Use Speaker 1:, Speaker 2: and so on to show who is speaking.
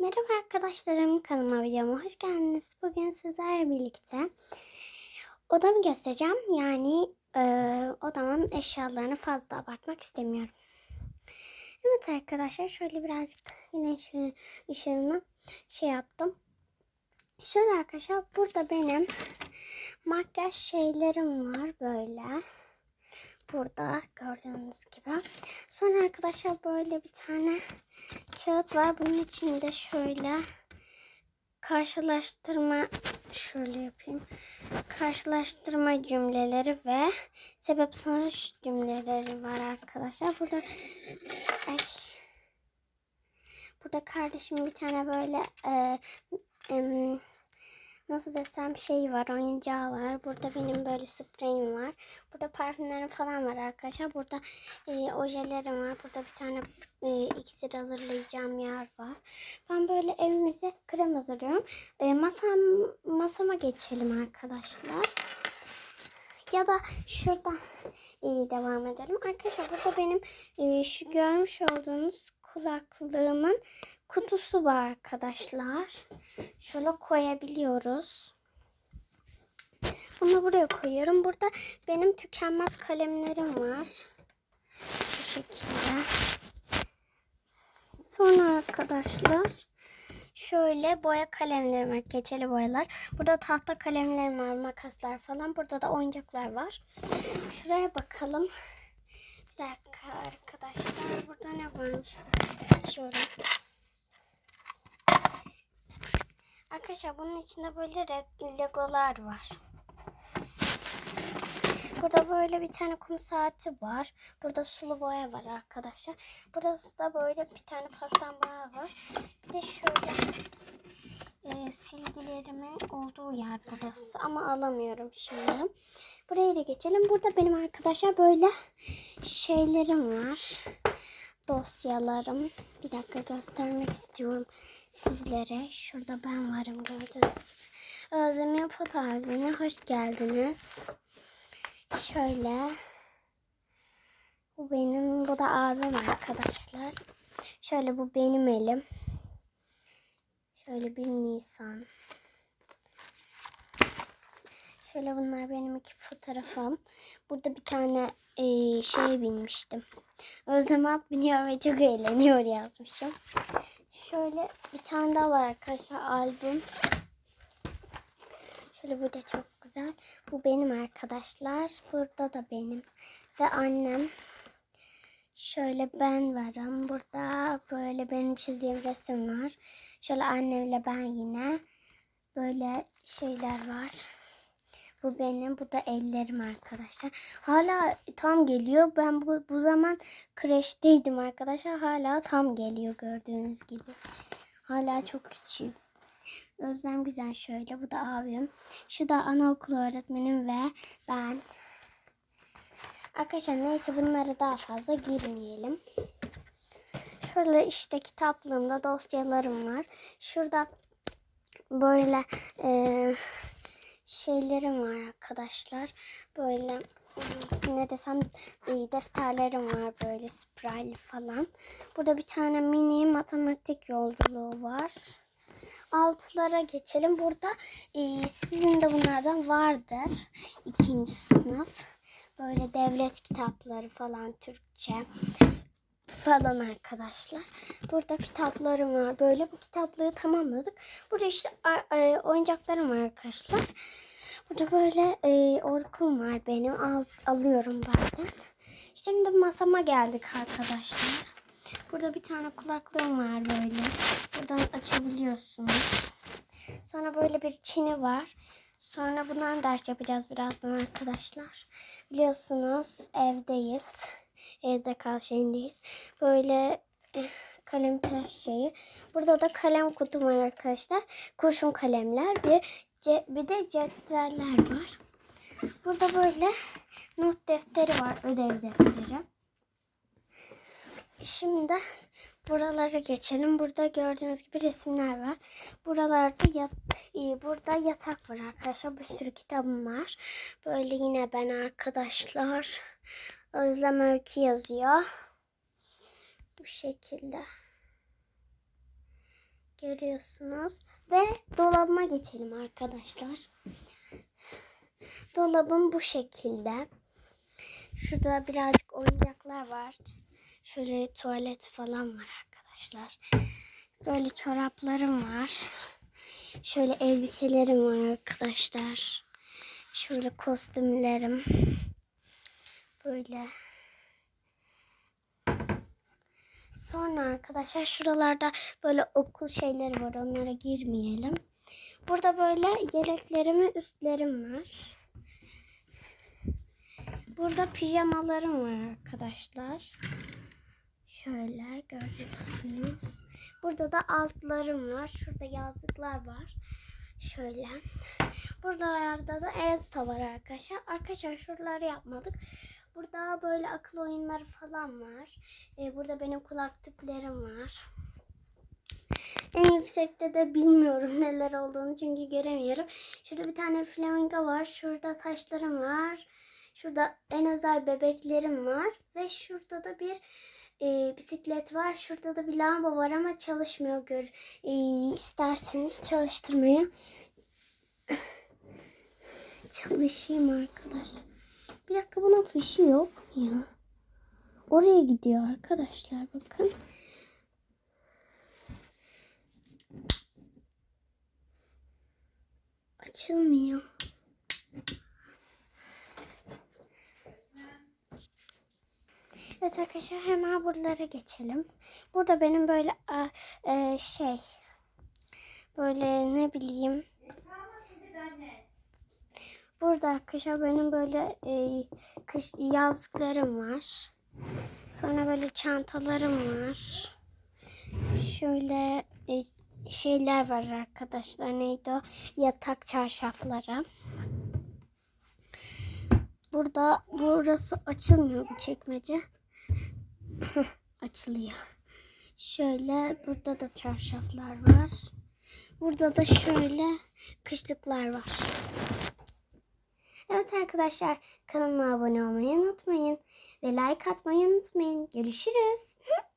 Speaker 1: Merhaba arkadaşlarım kanalıma videoma hoş geldiniz. Bugün sizlerle birlikte odamı göstereceğim. Yani e, odamın eşyalarını fazla abartmak istemiyorum. Evet arkadaşlar şöyle birazcık güneş ışığını şey yaptım. Şöyle arkadaşlar burada benim makyaj şeylerim var böyle. Burada gördüğünüz gibi. Sonra arkadaşlar böyle bir tane kağıt var. Bunun içinde şöyle karşılaştırma şöyle yapayım. Karşılaştırma cümleleri ve sebep sonuç cümleleri var arkadaşlar. Burada ay, burada kardeşim bir tane böyle e, em, nasıl desem şey var oyuncağı var. Burada benim böyle spreyim var. Burada parfümlerim falan var arkadaşlar. Burada e, ojelerim var. Burada bir tane e, iksir hazırlayacağım yer var. Ben böyle evimize krem hazırlıyorum. E, masam, masama geçelim arkadaşlar. Ya da şuradan e, devam edelim. Arkadaşlar burada benim e, şu görmüş olduğunuz kulaklığımın kutusu var arkadaşlar. Şöyle koyabiliyoruz. Bunu buraya koyuyorum. Burada benim tükenmez kalemlerim var. Bu şekilde. Sonra arkadaşlar şöyle boya kalemlerim var. Keçeli boyalar. Burada tahta kalemlerim var. Makaslar falan. Burada da oyuncaklar var. Şuraya bakalım. Bir dakika arkadaşlar. Burada ne varmış? Açıyorum. Arkadaşlar bunun içinde böyle legolar var. Burada böyle bir tane kum saati var. Burada sulu boya var arkadaşlar. Burası da böyle bir tane pastan boya var. Bir de şöyle e, silgilerimin olduğu yer burası. Ama alamıyorum şimdi. Buraya da geçelim. Burada benim arkadaşlar böyle şeylerim var. Dosyalarım. Bir dakika göstermek istiyorum sizlere. Şurada ben varım gördünüz. Özlem'in foto albümüne hoş geldiniz. Şöyle. Bu benim, bu da abim arkadaşlar. Şöyle bu benim elim. Şöyle bir Nisan. Şöyle bunlar benim iki fotoğrafım. Burada bir tane e, şey binmiştim. Özlem at biniyor ve çok eğleniyor yazmışım. Şöyle bir tane daha var arkadaşlar albüm. Şöyle bu da çok güzel. Bu benim arkadaşlar. Burada da benim. Ve annem. Şöyle ben varım. Burada böyle benim çizdiğim resim var. Şöyle annemle ben yine. Böyle şeyler var. Bu benim, bu da ellerim arkadaşlar. Hala tam geliyor. Ben bu, bu zaman kreşteydim arkadaşlar. Hala tam geliyor gördüğünüz gibi. Hala çok küçük. Özlem güzel şöyle. Bu da abim. Şu da anaokulu öğretmenim ve ben. Arkadaşlar neyse bunları daha fazla girmeyelim. Şöyle işte kitaplığımda dosyalarım var. Şurada böyle eee şeylerim var arkadaşlar. Böyle ne desem e, defterlerim var böyle spraylı falan. Burada bir tane mini matematik yolculuğu var. Altılara geçelim. Burada e, sizin de bunlardan vardır. İkinci sınıf. Böyle devlet kitapları falan Türkçe falan arkadaşlar. Burada kitaplarım var. Böyle bu kitaplığı tamamladık. Burada işte e, oyuncaklarım var arkadaşlar. Burada böyle e, orkum var benim. Al, alıyorum bazen. Şimdi masama geldik arkadaşlar. Burada bir tane kulaklığım var böyle. Buradan açabiliyorsunuz. Sonra böyle bir çini var. Sonra bundan ders yapacağız birazdan arkadaşlar. Biliyorsunuz evdeyiz. Evde kal şeyindeyiz. Böyle eh, kalem tıraş şeyi. Burada da kalem kutum var arkadaşlar. Kurşun kalemler. Bir, ce- bir de cetveller var. Burada böyle not defteri var. Ödev defteri. Şimdi buralara geçelim. Burada gördüğünüz gibi resimler var. Buralarda yat, e, burada yatak var arkadaşlar. Bir sürü kitabım var. Böyle yine ben arkadaşlar. Özlem Öykü yazıyor. Bu şekilde. Görüyorsunuz. Ve dolabıma geçelim arkadaşlar. Dolabım bu şekilde. Şurada birazcık oyuncaklar var. Şöyle tuvalet falan var arkadaşlar. Böyle çoraplarım var. Şöyle elbiselerim var arkadaşlar. Şöyle kostümlerim. Böyle. Sonra arkadaşlar şuralarda böyle okul şeyleri var. Onlara girmeyelim. Burada böyle yeleklerim üstlerim var. Burada pijamalarım var arkadaşlar. Şöyle görüyorsunuz. Burada da altlarım var. Şurada yazlıklar var. Şöyle. Buralarda da Elsa var arkadaşlar. Arkadaşlar şuraları yapmadık. Burada böyle akıl oyunları falan var. Ee, burada benim kulak tüplerim var. En yüksekte de bilmiyorum neler olduğunu çünkü göremiyorum. Şurada bir tane flamingo var. Şurada taşlarım var. Şurada en özel bebeklerim var. Ve şurada da bir e, bisiklet var. Şurada da bir lavabo var ama çalışmıyor. Gör, e, isterseniz çalıştırmaya. Çalışayım arkadaşlar. Bir dakika bunun fişi yok ya? Oraya gidiyor arkadaşlar bakın. Açılmıyor. Evet arkadaşlar hemen buralara geçelim. Burada benim böyle a, e, şey böyle ne bileyim Burada arkadaşlar benim böyle e, kış yazlıklarım var. Sonra böyle çantalarım var. Şöyle e, şeyler var arkadaşlar. Neydi o? Yatak çarşafları. Burada burası açılmıyor bu çekmece. Açılıyor. Şöyle burada da çarşaflar var. Burada da şöyle kışlıklar var. Evet arkadaşlar kanalıma abone olmayı unutmayın ve like atmayı unutmayın. Görüşürüz.